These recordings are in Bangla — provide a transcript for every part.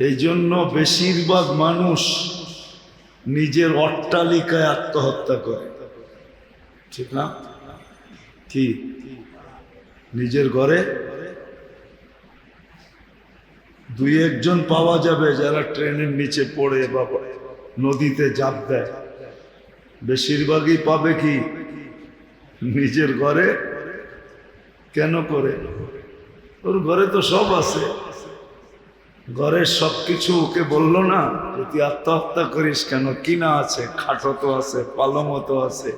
এই জন্য বেশিরভাগ মানুষ নিজের অট্টালিকায় আত্মহত্যা করে। ঠিক না? কি? নিজের ঘরে? দুই একজন পাওয়া যাবে যারা ট্রেনের নিচে পড়ে বা নদীতে জাপ দেয়। বেশিরভাগই পাবে কি? নিজের ঘরে? কেন করে? ওর ঘরে তো সব আছে। ঘরের সব কিছু ওকে বলল না, তুই আত্মহত্যা করিস কেন? কিনা আছে? খাটো তো আছে, পালমও তো আছে,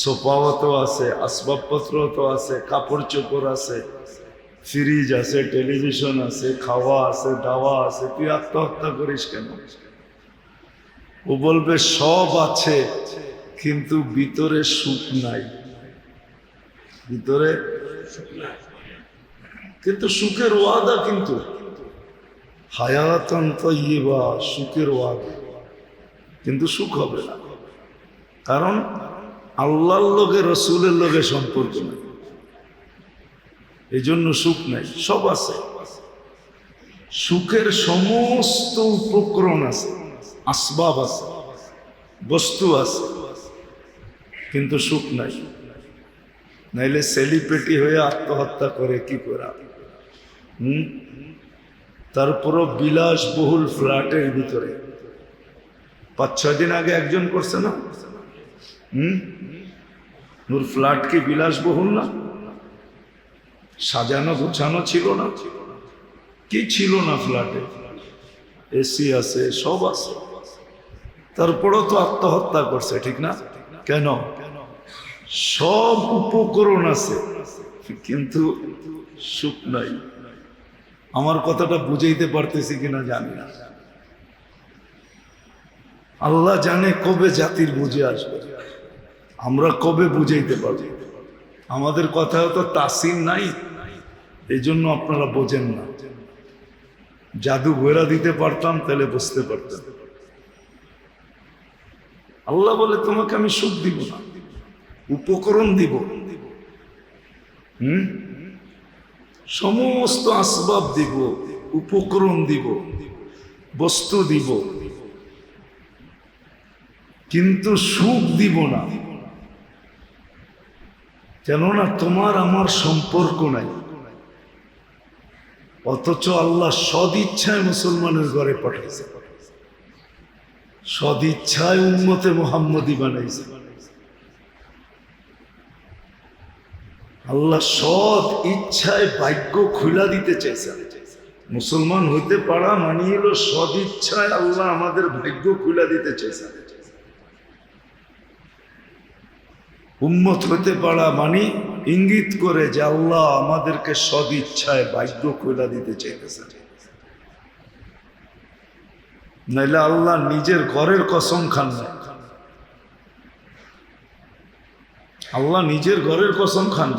সোফাও তো আছে, আসবাবপত্র তো আছে, কাপড় চোপড় আছে, ফ্রিজ আছে, টেলিভিশন আছে, খাওয়া আছে, দাওয়া আছে, তুই আত্মহত্যা করিস কেন? ও বলবে, সব আছে, কিন্তু ভিতরে সুখ নাই। ভিতরে কিন্তু সুখের ওয়াদা কিন্তু। হায়াতন তৈবা সুখের ওয়াদা। কিন্তু সুখ হবে না। কারণ আল্লাহর লোকে রসুলের লোকে সম্পর্ক নেই। এই জন্য সুখ নাই। সব আছে। সুখের সমস্ত উপকরণ আছে। আসবাব আছে। বস্তু আছে। কিন্তু সুখ নাই। নাইলে সেলিব্রিটি হয়ে আত্মহত্যা করে কি করা? তারপরও বিলাসবহুল ফ্ল্যাটের ভিতরে। পাঁচ, ছয় দিন আগে একজন করছে না? হুম? ওর ফ্ল্যাট কি বিলাসবহুল না? সাজানো গোছানো ছিল না? কি ছিল না ফ্ল্যাটে? এসি আছে, সব আছে। তারপরেও তো আত্মহত্যা করছে, ঠিক না? কেন? সব উপকরণ আছে, কিন্তু সুখ নাই। আমার কথাটা বুঝাইতে পারতেছি কিনা জানি না। আল্লাহ জানে কবে জাতির বুঝে আসবে। আমরা কবে বুঝাইতে পারব? আমাদের কথাও তো তাসিম নাই। এই জন্য আপনারা বোঝেন না। জাদু ঘোরা দিতে পারতাম, তাহলে বুঝতে পারতাম। আল্লাহ বলে, তোমাকে আমি সুখ দিব না, উপকরণ দিব। হুম? সমস্ত আসবাব দিব, উপকরণ দিব, বস্তু দিব। কিন্তু সুখ দিব না। কেননা তোমার আমার সম্পর্ক নাই। অথচ আল্লাহ সদিচ্ছায় মুসলমানের ঘরে পাঠাইছে। সদিচ্ছায় উন্মতে মোহাম্মদী বানাইছে। আল্লাহ সৎ ইচ্ছায় ভাগ্য খুলা দিতে চাইছে। মুসলমান হইতে পারা মানি হলো সদ ইচ্ছায় আল্লাহ আমাদের ভাগ্য খুলা দিতে চাইছে। উম্মত হতে পারা মানি ইঙ্গিত করে যে আল্লাহ আমাদেরকে সদ ইচ্ছায় ভাগ্য খুলা দিতে চাইতেছে। নাইলে আল্লাহ নিজের ঘরের কসম খান না। আল্লাহ নিজের ঘরের কসম খান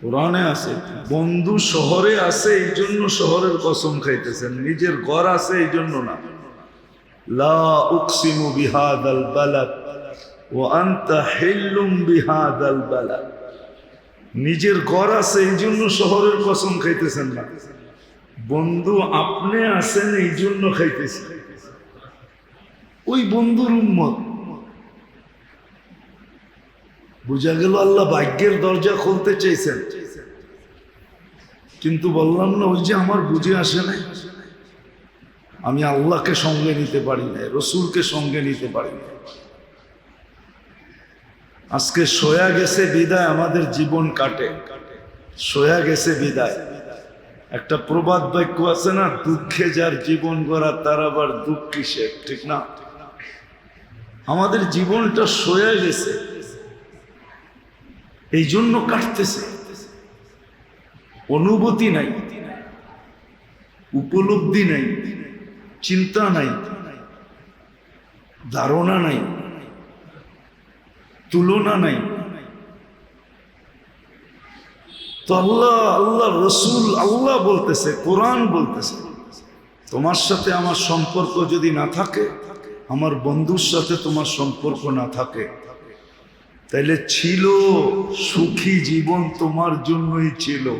কোরআনে আছে, বন্ধু শহরে আছে এই জন্য শহরের কসম খাইতেছেন, নিজের ঘর আছে এই জন্য না। লা উকসিমু বিহাদাল বালাদ ও আন্তা হিল্লুম বিহাদাল বালাদ। নিজের ঘর আছে এই জন্য শহরের কসম খাইতেছেন না। বন্ধু আপনি আছেন এই জন্য খাইতেছেন। ওই বন্ধুর উম্মত। বুঝা গেল আল্লাহ ভাগ্যের দরজা খুলতে চাইছেন। কিন্তু বললাম না, ওই যে আমার বুঝে আসে নাই। আমি আল্লাহকে সঙ্গে নিতে পারি না রসুলকে সঙ্গে নিতে পারি না আজকে সয়া গেছে বিদায়, আমাদের জীবন কাটে। সয়া গেছে বিদায়। একটা প্রবাদ বাক্য আছে না, দুঃখে যার জীবন গড়া, তার আবার দুঃখ কিসে ঠিক না? আমাদের জীবনটা সয়া গেছে। এই জন্য কাটতেছে। অনুভূতি নাই, উপলব্ধি নাই, চিন্তা নাই, ধারণা নাই, তুলনা নাই। তো আল্লাহ আল্লাহ রসুল, আল্লাহ বলতেছে, কোরআন বলতেছে, তোমার সাথে আমার সম্পর্ক যদি না থাকে, আমার বন্ধুর সাথে তোমার সম্পর্ক না থাকে তাইলে ছিল সুখী জীবন তোমার জন্যই ছিল,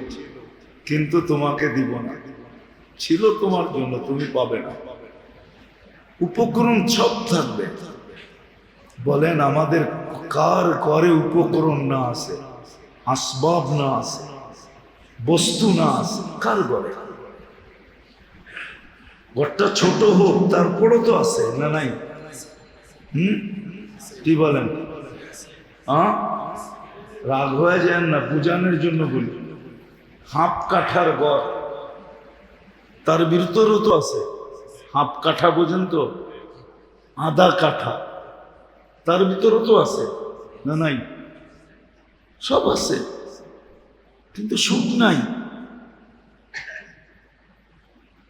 কিন্তু তোমাকে দিব না। ছিল তোমার জন্য, তুমি পাবে না। উপকরণ সব থাকবে। বলেন, আমাদের কার করে উপকরণ না আছে? আসবাব না আছে? বস্তু না আছে? কার ঘরে? ঘরটা ছোট হোক, তারপরও তো আছে না নাই? হুম? কি বলেন? রাগ হয়ে যায় না, বুঝানোর জন্য বলি। হাফ কাঠার গড়। তার ভিতরেও তো আছে। হাফ কাঠা বোঝেন তো? আধা কাঠা। তার ভিতরেও তো আছে না নাই? সব আছে। কিন্তু সুখ নাই।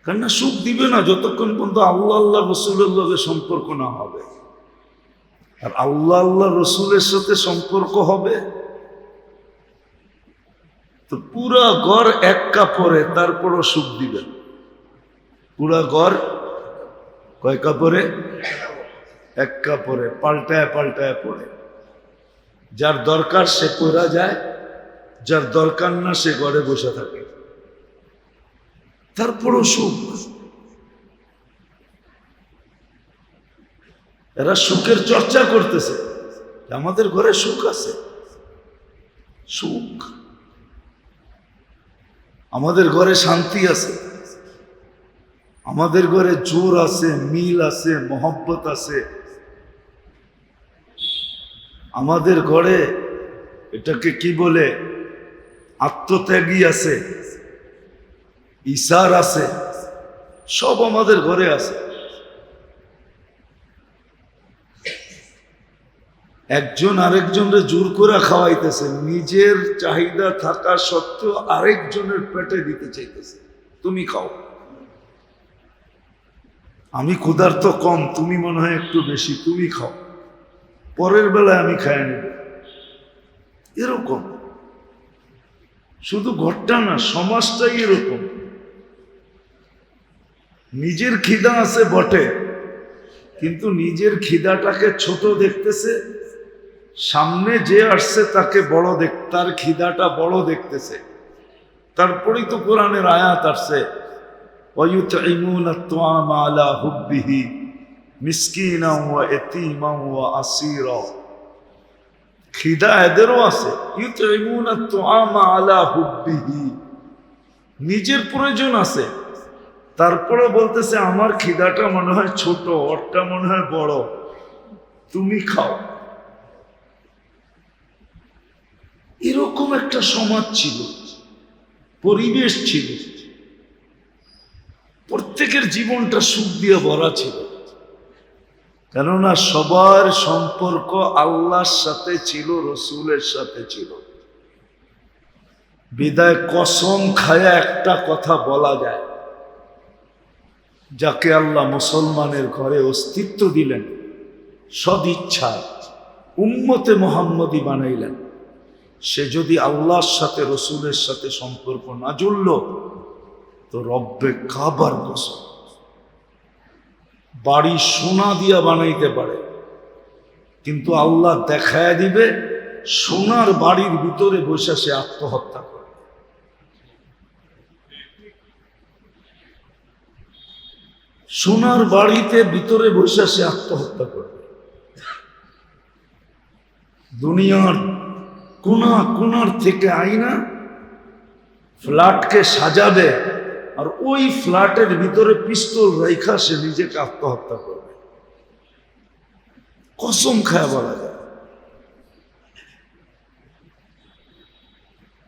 কেননা সুখ দিবে না, যতক্ষণ পর্যন্ত আল্লাহ আল্লাহ রসুলের লগে সম্পর্ক না হবে। আর আল্লাহ আল্লাহ রসুলের সাথে সম্পর্ক হবে। তো পুরা ঘর এক কাপড়ে তারপরও সুখ দিবেন পুরা ঘর কয় কাপড়ে এক কাপড়ে পাল্টায় পাল্টায় পড়ে যার দরকার সে পড়া যায়, যার দরকার না সে ঘরে বসে থাকে। তারপরও সুখ। এরা সুখের চর্চা করতেছে। আমাদের ঘরে সুখ আছে। সুখ। আমাদের ঘরে শান্তি আছে। আমাদের ঘরে জোর আছে, মিল আছে, মহব্বত আছে। আমাদের ঘরে এটাকে কি বলে? আত্মত্যাগী আছে। ইসার আছে। সব আমাদের ঘরে আছে। একজন আরেকজনরে জোর করে খাওয়াইতেছে, নিজের চাহিদা থাকা সত্ত্বেও আরেকজনের পেটে দিতে চাইতেছে, তুমি খাও। আমি ক্ষুধার্ত কম, তুমি মনে হয় একটু বেশি, তুমি খাও। পরের বেলায় আমি খায় নেব। এরকম। শুধু ঘরটা না, সমাজটাই এরকম। নিজের খিদা আছে বটে, কিন্তু নিজের খিদাটাকে ছোট দেখতেছে সামনে যে আসছে তাকে বড় দেখ, তার খিদাটা বড় দেখতেছে। তারপরেই তো কোরআনের আয়াত আসছে খিদা এদেরও আছে নিজের প্রয়োজন আছে। তারপরে বলতেছে, আমার খিদাটা মনে হয় ছোট ওরটা মনে হয় বড়। তুমি খাও। এরকম একটা সমাজ ছিল, পরিবেশ ছিল। প্রত্যেকের জীবনটা সুখ দিয়ে ভরা ছিল। কেননা সবার সম্পর্ক আল্লাহর সাথে ছিল, রসুলের সাথে ছিল। বিদায় কসম খায়া একটা কথা বলা যায়, যাকে আল্লাহ মুসলমানের ঘরে অস্তিত্ব দিলেন, সদিচ্ছায়, উম্মতে মোহাম্মদী বানাইলেন। সে যদি আল্লাহর সাথে, রসুলের সাথে সম্পর্ক না জুড়ল, তো রব্বে কাবার কসম। বাড়ি সোনা দিয়া বানাইতে পারে, কিন্তু আল্লাহ দেখায় দিবে সোনার বাড়ির ভিতরে বসে সে আত্মহত্যা করে। সোনার বাড়িতে ভিতরে বসে সে আত্মহত্যা করবে দুনিয়ার কোনা কোনার থেকে আইনা ফ্ল্যাটকে সাজাবে আর ওই ফ্ল্যাটের ভিতরে পিস্তল রেখা সে নিজেকে আত্মহত্যা করবে। কসম খায় বলা যায়।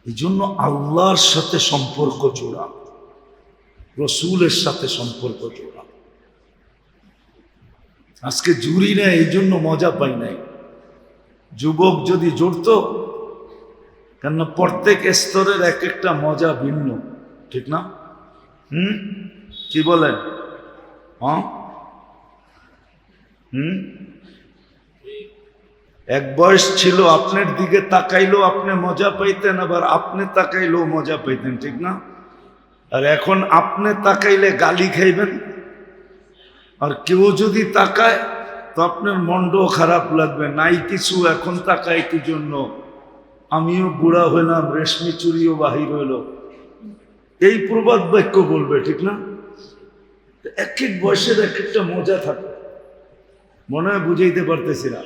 এই জন্য আল্লাহর সাথে সম্পর্ক জোড়া, রসুলের সাথে সম্পর্ক জোড়া। আজকে জুড়ি না এই জন্য মজা পাই নাই। যুবক যদি জড়ত কেননা প্রত্যেক স্তরের এক একটা মজা ভিন্ন। ঠিক না? হুম? কি বলেন? হ্যাঁ? হুম? এক বয়স ছিল, আপনার দিকে তাকাইলেও আপনি মজা পাইতেন, আবার আপনি তাকাইলেও মজা পাইতেন, ঠিক না? আর এখন আপনি তাকাইলে গালি খাইবেন? আর কেউ যদি তাকায়, তো আপনার মনটাও খারাপ লাগবে। নাই কিছু এখন তাকায় কি জন্য। আমিও বুড়া হইলাম, রেশমি চুরিও বাহির হইল। এই প্রবাদ বাক্য বলবে, ঠিক না? এক এক বয়সের এক একটা মজা থাকে। মনে হয় বুঝাইতে পারতেছি না।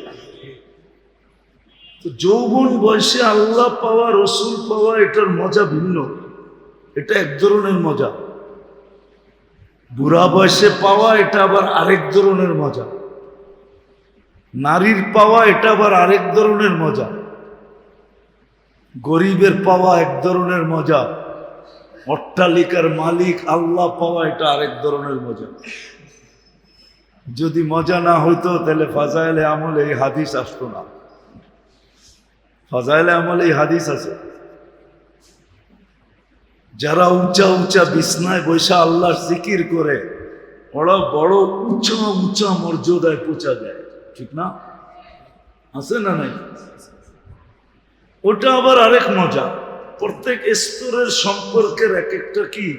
তো যৌবন বয়সে আল্লাহ পাওয়া, রসুল পাওয়া, এটার মজা ভিন্ন। এটা এক ধরনের মজা। বুড়া বয়সে পাওয়া, এটা আবার আরেক ধরনের মজা। নারীর পাওয়া, এটা আবার আরেক ধরনের মজা। গরিবের পাওয়া এক ধরনের মজা, অট্টালিকার মালিক আল্লাহ পাওয়া এটা আরেক ধরনের মজা। যদি মজা না হইতো, তাহলে ফাজাইলে আমল এই হাদিস আসতো না। ফাজাইলে আমল এই হাদিস আছে। যারা উঁচা উঁচা বিছনায় বৈশা আল্লাহর জিকির করে, ওরা বড় উঁচা উঁচা মর্যাদায় পৌঁছা যায়। ঠিক না? আছে না নাই? ওটা আবার আরেক মজা। প্রত্যেক স্তরের সম্পর্কের এক একটা কি?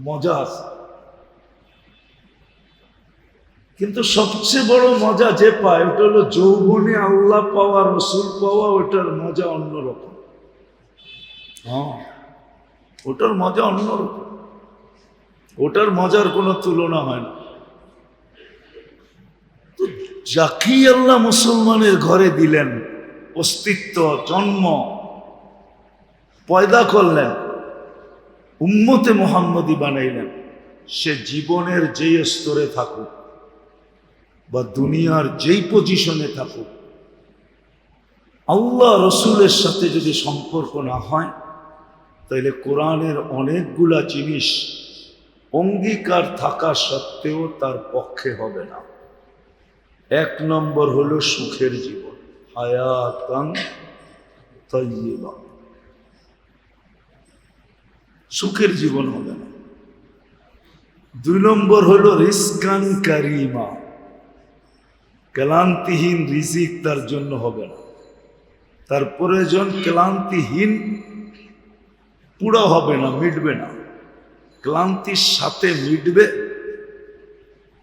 মজা আছে। কিন্তু সবচেয়ে বড় মজা যে পায় ওটা হলো যৌবনে আল্লাহ পাওয়া রসুল পাওয়া ওটার মজা অন্যরকম। হ্যাঁ। ওটার মজা অন্যরকম। ওটার মজার কোনো তুলনা হয় না। তো যাকেই আল্লাহ মুসলমানের ঘরে দিলেন অস্তিত্ব, জন্ম পয়দা করলেন, উম্মতে মোহাম্মদী বানাইলেন। সে জীবনের যেই স্তরে থাকুক বা দুনিয়ার যেই পজিশনে থাকুক, আল্লাহ রসুলের সাথে যদি সম্পর্ক না হয় তাহলে কোরআনের অনেকগুলা জিনিস অঙ্গীকার থাকা সত্ত্বেও তার পক্ষে হবে না। এক নম্বর হলো সুখের জীবন। হায়াতান তৈবা সুখের জীবন হবে না দুই নম্বর হলো রিস্কান কারিমা ক্লান্তিহীন রিজিক তার জন্য হবে না তার প্রয়োজন ক্লান্তিহীন পুরো হবে না মিটবে না ক্লান্তির সাথে মিটবে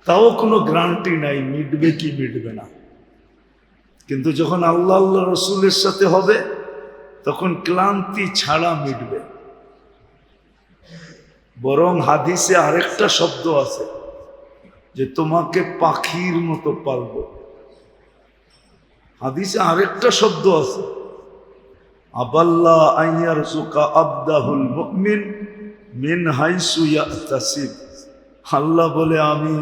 তাও কোনো গ্যারান্টি নাই মিটবে কি মিটবে না কিন্তু যখন আল্লাহ আল্লাহ রসুলের সাথে হবে, তখন ক্লান্তি ছাড়া মিটবে। বরং হাদিসে আরেকটা শব্দ আছে যে, তোমাকে পাখির মতো পালব। হাদিসে আরেকটা শব্দ আছে, আবাল্লা আইয়ার সুকা আবদাহুল মুমিন মিন হাইসু আল্লাহ বলে, আমি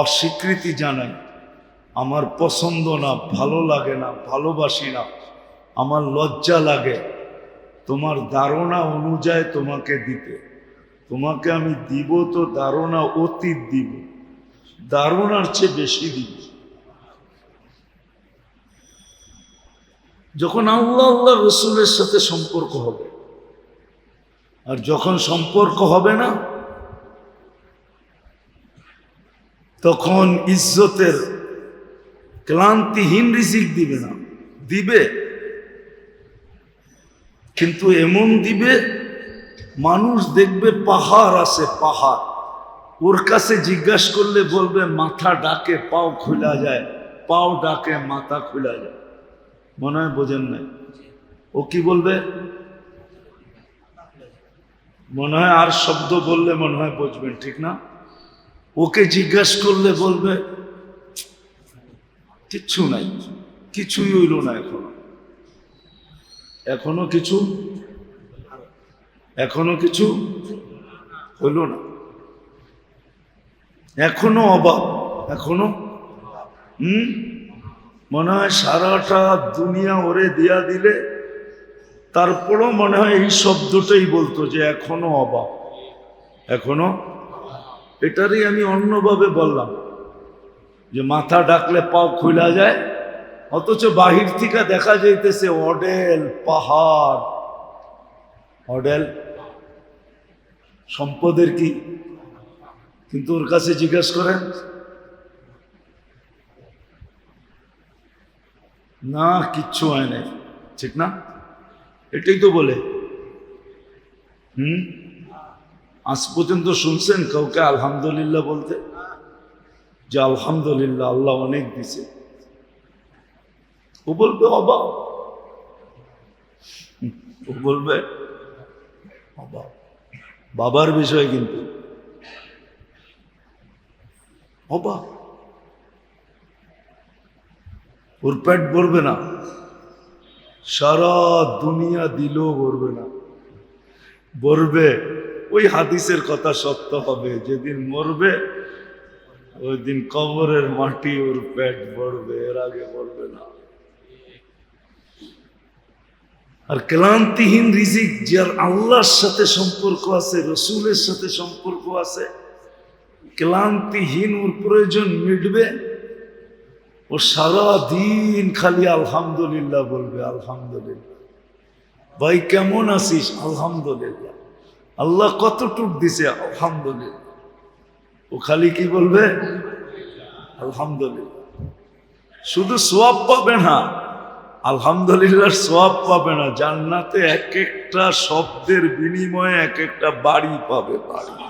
অস্বীকৃতি জানাই আমার পছন্দ না, ভালো লাগে না, ভালোবাসি না, আমার লজ্জা লাগে। তোমার ধারণা অনুযায়ী তোমাকে দিতে। তোমাকে আমি দিব তো ধারণা অতীত দিব। ধারণার চেয়ে বেশি দিব। যখন আল্লাহ আল্লাহ রসুলের সাথে সম্পর্ক হবে, আর যখন সম্পর্ক হবে না, তখন ইজ্জতের ক্লান্তিহীন রিজিক দিবে না। দিবে। কিন্তু এমন দিবে, মানুষ দেখবে পাহাড় আছে পাহাড়। ওর কাছে জিজ্ঞাসা করলে বলবে, মাথা ডাকে, পাও খোলা যায়, পাও ডাকে, মাথা খোলা যায়। মনে হয় বোঝেন নাই? ও কি বলবে? মনে হয় আর শব্দ বললে মনে হয় বুঝবেন, ঠিক না? ওকে জিজ্ঞাসা করলে বলবে কিচ্ছু নাই, কিছুই হইল না এখনও। এখনও কিছু এখনও কিছু হইল না। এখনও অবাক এখনও, হুম? মনে হয় সারাটা দুনিয়া ওরে দিয়া দিলে, তারপরও মনে হয় এই শব্দটাই বলতো যে এখনও অবাক এখনও। এটারই আমি অন্যভাবে বললাম। যে মাথা ডাকলে পাও খুলা যায়, অথচ বাহির থেকে দেখা যাইতেছে অডেল পাহাড়। অডেল সম্পদের কি? কিন্তু ওর কাছে জিজ্ঞেস করেন, না, কিচ্ছু হয় নাই। ঠিক না? এটাই তো বলে। হুম? আজ পর্যন্ত শুনছেন কাউকে আলহামদুলিল্লাহ বলতে? যে আলহামদুলিল্লাহ আল্লাহ অনেক দিছে। ও বলবে, অবাক। ও বলবে, অবাক। বাবার বিষয় কিন্তু। অবাক। ওর পেট ভরবে না। সারা দুনিয়া দিলেও ভরবে না। ভরবে, ওই হাদিসের কথা সত্য হবে। যেদিন মরবে ওই দিন কবরের মাটি ওর পেট ভরবে, এর আগে ভরবে না। আর ক্লান্তিহীন রিজিক যার আল্লাহর সাথে সম্পর্ক আছে, রসুলের সাথে সম্পর্ক আছে, ক্লান্তিহীন ওর প্রয়োজন মিটবে, ও সারা দিন খালি আলহামদুলিল্লাহ বলবে, আলহামদুলিল্লাহ। ভাই, কেমন আছিস? আলহামদুলিল্লাহ। আল্লাহ কতটুক দিছে? আলহামদুলিল্লাহ। ও খালি কি বলবে? আলহামদুলিল্লাহ। শুধু সোয়াব পাবে না, আলহামদুলিল্লাহ সোয়াব পাবে না, জান্নাতে এক একটা শব্দের বিনিময়ে এক একটা বাড়ি পাবে বাড়ি।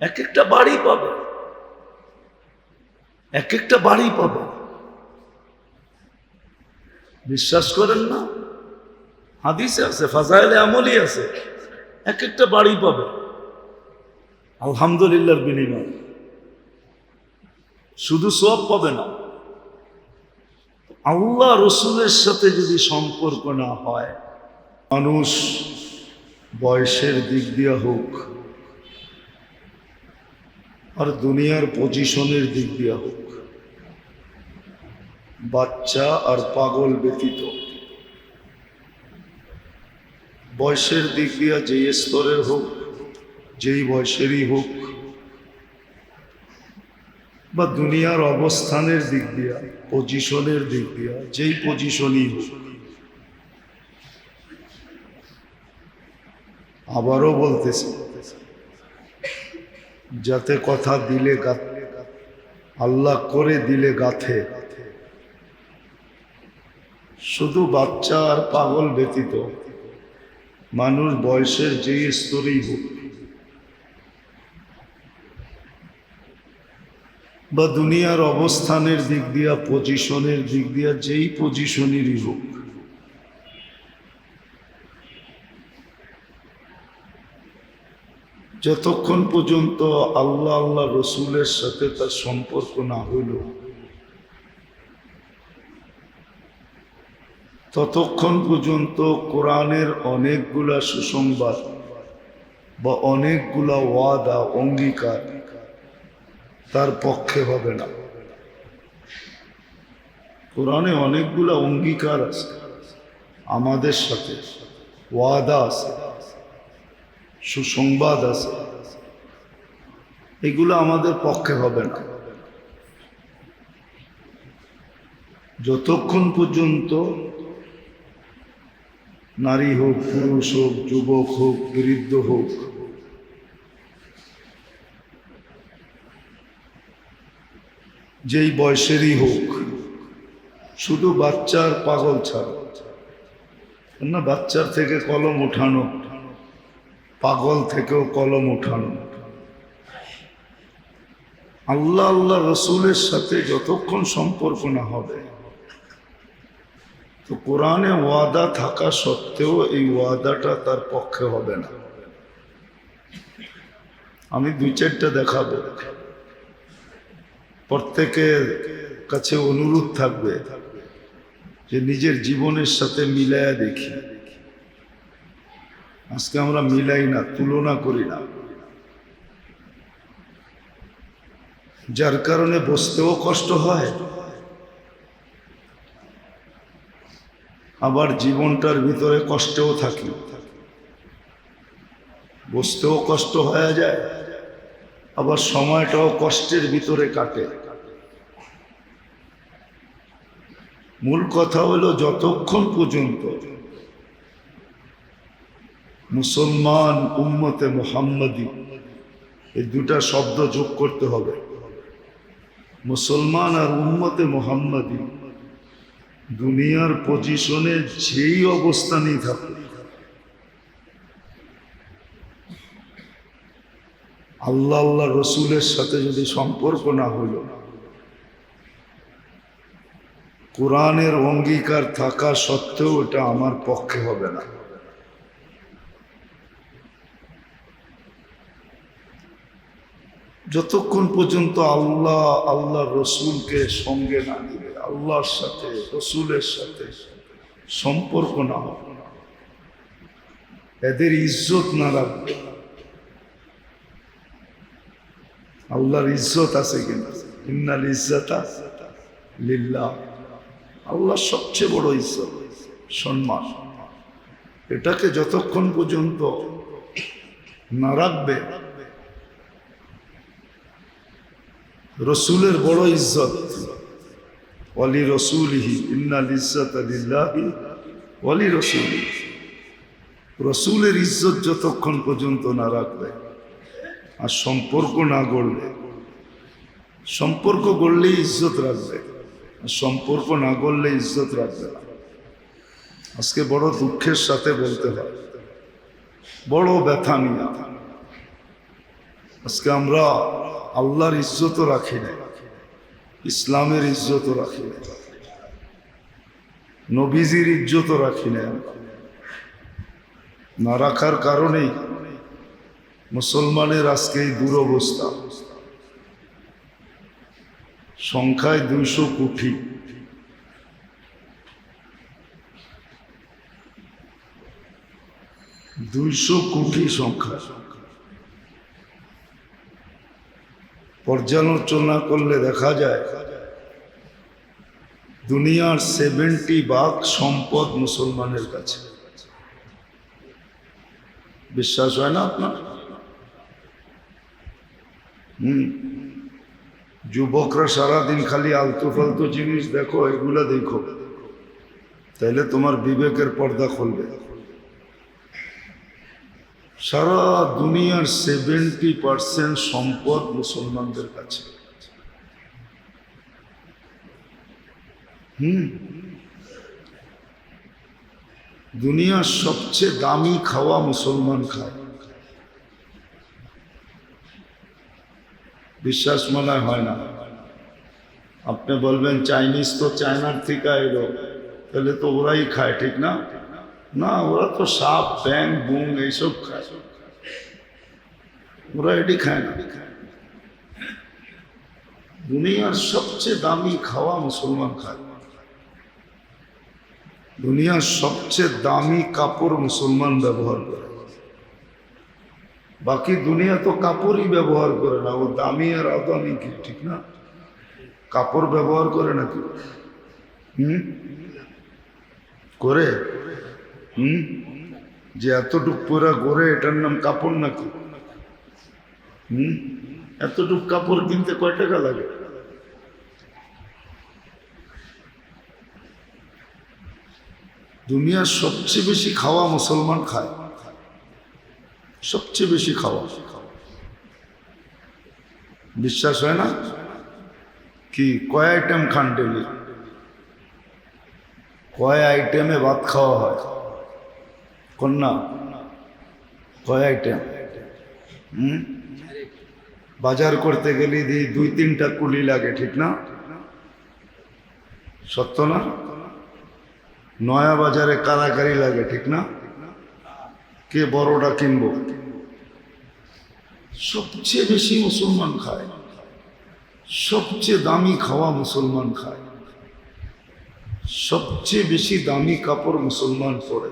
এক একটা বাড়ি পাবে। এক একটা বাড়ি পাবে। বিশ্বাস করেন না? হাদিসে আছে, ফাজাইলে আমলই আছে। এক একটা বাড়ি পাবে। আলহামদুলিল্লাহর বিনিময়। শুধু সব পাবে না। আল্লাহ রসুলের সাথে যদি সম্পর্ক না হয়, মানুষ বয়সের দিক দিয়ে হোক, আর দুনিয়ার পজিশনের দিক দিয়ে হোক, বাচ্চা আর পাগল ব্যতীত, বয়সের দিক দিয়া যে স্তরের হোক যেই বয়সেরই হোক বা দুনিয়ার অবস্থানের দিক দিয়া পজিশনের দিক দিয়া, যেই পজিশনই হোক, আবারও বলতেছি, যাতে কথা দিলে আল্লাহ করে দিলে গাথে। শুধু বাচ্চা আর পাগল ব্যতীত মানুষ বয়সের যেই স্তরেই হোক বা দুনিয়ার অবস্থানের দিক দিয়া পজিশনের দিক দিয়া, যেই পজিশনেরই হোক। যতক্ষণ পর্যন্ত আল্লাহ আল্লাহ রসুলের সাথে তার সম্পর্ক না হইল, ততক্ষণ পর্যন্ত কোরআনের অনেকগুলা সুসংবাদ বা অনেকগুলা ওয়াদা, অঙ্গীকার তার পক্ষে হবে না। কোরআনে অনেকগুলা অঙ্গীকার আছে। আমাদের সাথে ওয়াদা আছে, সুসংবাদ আছে। এগুলো আমাদের পক্ষে হবে না। যতক্ষণ পর্যন্ত নারী হোক, পুরুষ হোক, যুবক হোক, বৃদ্ধ হোক যেই বয়সেরই হোক, শুধু বাচ্চার পাগল ছাড়া। না বাচ্চার থেকে কলম উঠানো পাগল থেকেও কলম উঠানো আল্লাহ আল্লাহ রসুলের সাথে যতক্ষণ সম্পর্ক না হবে, তো কোরআনে ওয়াদা থাকা সত্ত্বেও এই ওয়াদাটা তার পক্ষে হবে না। আমি দুই চারটা দেখাবো। প্রত্যেকের কাছে অনুরোধ থাকবে যে নিজের জীবনের সাথে মিলায়া দেখি। আজকে আমরা মিলাই না, তুলনা করি না। যার কারণে বসতেও কষ্ট হয়, আবার জীবনটার ভিতরে কষ্টেও থাকি। বসতেও কষ্ট হয়ে যায়, আবার সময়টাও কষ্টের ভিতরে কাটে। মূল কথা হলো যতক্ষণ পর্যন্ত মুসলমান উম্মতে মোহাম্মদী, এই দুটা শব্দ যোগ করতে হবে। মুসলমান আর উম্মতে মোহাম্মদী দুনিয়ার পজিশনে যেই অবস্থানেই থাকুক। আল্লাহ আল্লাহ রসুলের সাথে যদি সম্পর্ক না হইল কোরআনের অঙ্গীকার থাকা সত্ত্বেও এটা আমার পক্ষে হবে না। যতক্ষণ পর্যন্ত আল্লাহ আল্লাহ রসুলকে সঙ্গে না নিবে, আল্লাহর সাথে, রসুলের সাথে সম্পর্ক না হবে, এদের ইজ্জত না রাখবে। আল্লাহর ইজ্জত আছে কিনা? ইন্নাল ইজ্জত আছে লিল্লা আল্লাহ সবচেয়ে বড় ইজ্জত সম্মান। এটাকে যতক্ষণ পর্যন্ত না রাখবে, রসুলের বড় ইজ্জত অলি রসুলহি ইন্নাল ইজ্জত লিল্লাহি অলি রসুল রসুলের ইজ্জত যতক্ষণ পর্যন্ত না রাখবে আর সম্পর্ক না গড়বে সম্পর্ক গড়লেই ইজ্জত রাখবে। সম্পর্ক না করলে ইজ্জত রাখবে না। আজকে বড় দুঃখের সাথে বলতে হয়, বড় ব্যথা নিয়ে। আজকে আমরা আল্লাহর ইজ্জতও রাখি না ইসলামের ইজ্জতও রাখি না নবীজির ইজ্জতও রাখি না না রাখার কারণেই মুসলমানের আজকে এই দুরবস্থা। সংখ্যায় দুইশো কোটি। দুইশো কোটি সংখ্যা। পর্যালোচনা করলে দেখা যায়, দুনিয়ার সেভেন্টি ভাগ সম্পদ মুসলমানের কাছে। বিশ্বাস হয় না আপনার? হুম। যুবকরা সারাদিন খালি আলতু ফালতু জিনিস দেখো, এগুলা দেখো। তাইলে তোমার বিবেকের পর্দা খুলবে। সারা দুনিয়ার সেভেন্টি পার্সেন্ট সম্পদ মুসলমানদের কাছে। হুম? দুনিয়ার সবচেয়ে দামি খাওয়া মুসলমান খায়। বিশ্বাস মনে হয় না। আপনি বলবেন, চাইনিজ তো চায়নার থেকে এলো তাহলে তো ওরাই খায়, ঠিক না? না, ওরা তো সাপ, ব্যাং, বুং, এইসব খায়। ওরা এটি খায় না। দুনিয়ার সবচেয়ে দামি খাওয়া মুসলমান খায়। দুনিয়ার সবচেয়ে দামি কাপড় মুসলমান ব্যবহার করে। বাকি দুনিয়া তো কাপড়ই ব্যবহার করে না, ও দামি আর অদামি কি, ঠিক না? কাপড় ব্যবহার করে নাকি? হুম? করে? হুম? যে এতটুক পুরা গড়ে, এটার নাম কাপড় নাকি? হুম? এতটুক কাপড় কিনতে কয় টাকা লাগে? দুনিয়ার সবচেয়ে বেশি খাওয়া মুসলমান খায়। সবচেয়ে বেশি খাওয়া। বিশ্বাস হয় না? কি, কয় আইটেম খান ডেলি কয় আইটেমে ভাত খাওয়া হয়? কন্যা, কয় আইটেম? হুম? বাজার করতে গেলে দিয়ে দুই তিনটা কুলি লাগে, ঠিক না? সত্য না? নয়া বাজারে কারাকারি লাগে, ঠিক না? কে বড়টা কিনবো? সবচেয়ে বেশি মুসলমান খায়। সবচেয়ে দামি খাওয়া মুসলমান খায়। সবচেয়ে বেশি দামি কাপড় মুসলমান পরে।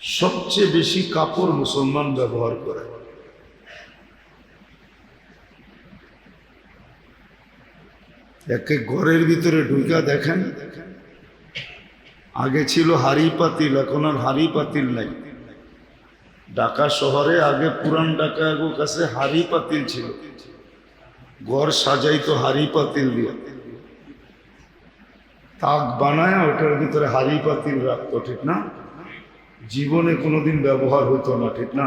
সবচেয়ে বেশি কাপড় মুসলমান ব্যবহার করে। একে ঘরের ভিতরে ঢুকা দেখেন। আগে ছিল হাড়ি পাতিল এখন আর হাড়ি পাতিল নাই। ঢাকা শহরে আগে পুরান ঢাকার কাছে হাড়ি পাতিল ছিল। ঘর সাজাইতো হাড়ি পাতিল দিয়ে। তাক বানায় ওটার ভিতরে হাড়ি পাতিল রাখতো, ঠিক না? জীবনে কোনোদিন ব্যবহার হতো না, ঠিক না?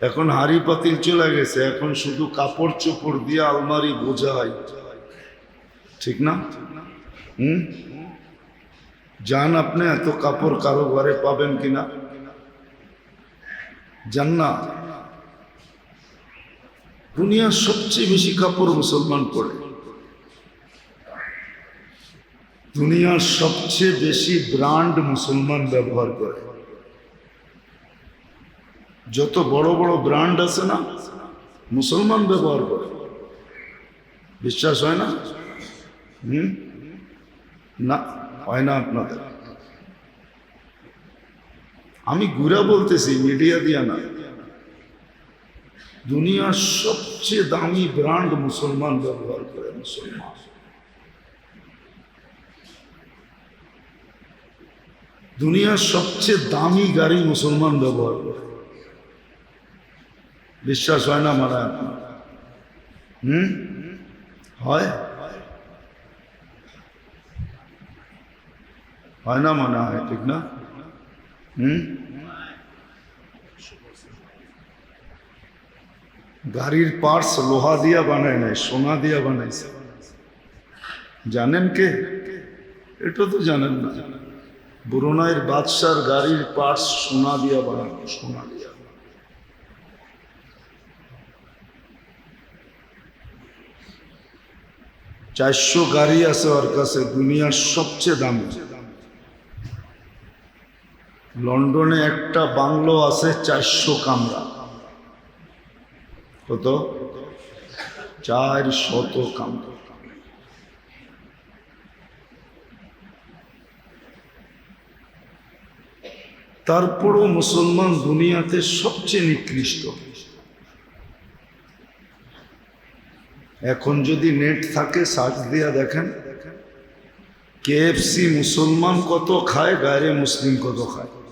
এখন হাড়ি পাতিল চলে গেছে, এখন শুধু কাপড় চোপড় দিয়ে আলমারি বোঝা হয় ঠিক না? হুম? যান আপনি এত কাপড় কারও ঘরে পাবেন কিনা? যান না দুনিয়ার সবচেয়ে বেশি কাপড় মুসলমান পরে। দুনিয়ার সবচেয়ে বেশি ব্র্যান্ড মুসলমান ব্যবহার করে। যত বড় বড় ব্র্যান্ড আছে না, মুসলমান ব্যবহার করে। বিশ্বাস হয় না? হুম? না, হয় না আপনাদের। আমি গুড়া বলতেছি মিডিয়া দিয়া না। দুনিয়ার সবচেয়ে দামি ব্র্যান্ড মুসলমান ব্যবহার করে, মুসলমান। দুনিয়ার সবচেয়ে দামি গাড়ি মুসলমান ব্যবহার করে। বিশ্বাস হয় না, মারা হুম? হয়? হয় না, মনে হয়, ঠিক না? গাড়ির পার্টস লোহা দিয়া বানায় নাই, সোনা দিয়া বানাইছে। জানেন কে? এটা তো জানেন না। বুরুনাইয়ের বাদশার গাড়ির পার্টস সোনা দিয়া বানানো, সোনা দিয়া। চারশো গাড়ি আছে ওর কাছে, দুনিয়ার সবচেয়ে দামি। লন্ডনে একটা বাংলো আছে চারশো কামরা। কত? চার শত কামরা। তারপরও মুসলমান দুনিয়াতে সবচেয়ে নিকৃষ্ট। এখন যদি নেট থাকে, সার্চ দিয়া দেখেন। কেএফসি মুসলমান কত খায় গায়ে মুসলিম কত খায়।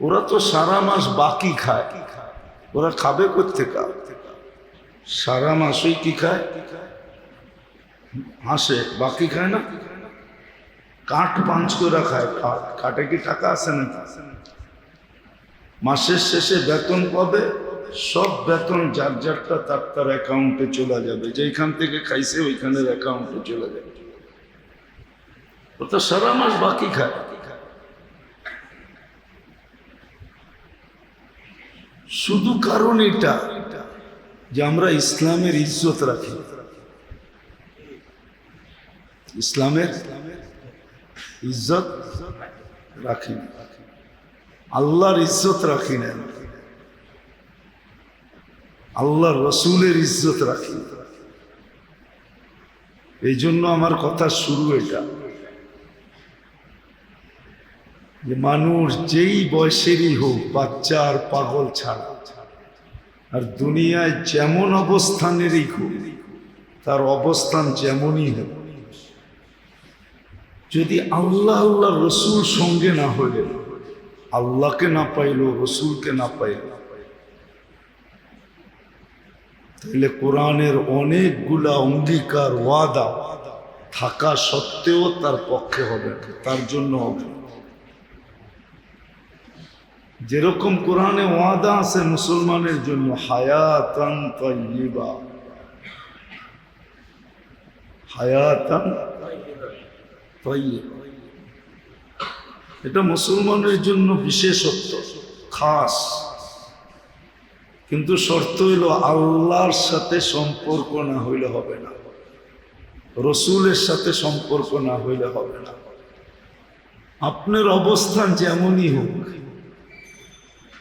ওরা তো সারা মাস বাকি খায়। ওরা খাবে কোথেকে সারা মাসই কি খায়? হাসে বাকি খায় না? কাঠ পাঞ্চ করে খায়। কাঠ কি টাকা আছে না মাসের শেষে বেতন পাবে। সব বেতন যার যারটা তার তার অ্যাকাউন্টে চলে যাবে। যেখান থেকে খাইছে ওইখানের অ্যাকাউন্টে চলে যাবে। তো সারা মাস বাকি খায়। শুধু কারণ এটা যে আমরা ইসলামের ইজ্জত রাখি। ইসলামের ইজ্জত রাখি। আল্লাহর ইজ্জত রাখি না। আল্লাহ রসুলের ইজ্জত রাখি। এই জন্য আমার কথা শুরু এটা। যে মানুষ যেই বয়সেরই হোক, বাচ্চা আর পাগল ছাড়া আর দুনিয়ায় যেমন অবস্থানেরই হোক তার অবস্থান যেমনই হোক যদি আল্লাহ আল্লাহ রসুল সঙ্গে না হলে, আল্লাহকে না পাইল, রসুলকে না পাইল, তাহলে কোরআনের অনেকগুলা অঙ্গীকার, ওয়াদা থাকা সত্ত্বেও তার পক্ষে হবে তার জন্য হবে। যেরকম কোরআনে ওয়াদা আছে মুসলমানের জন্য, হায়াতান তাইয়িবা হায়াতান এটা মুসলমানের জন্য বিশেষত্ব, খাস। কিন্তু শর্ত হইল, আল্লাহর সাথে সম্পর্ক না হইলে হবে না। রসুলের সাথে সম্পর্ক না হইলে হবে না। আপনার অবস্থান যেমনই হোক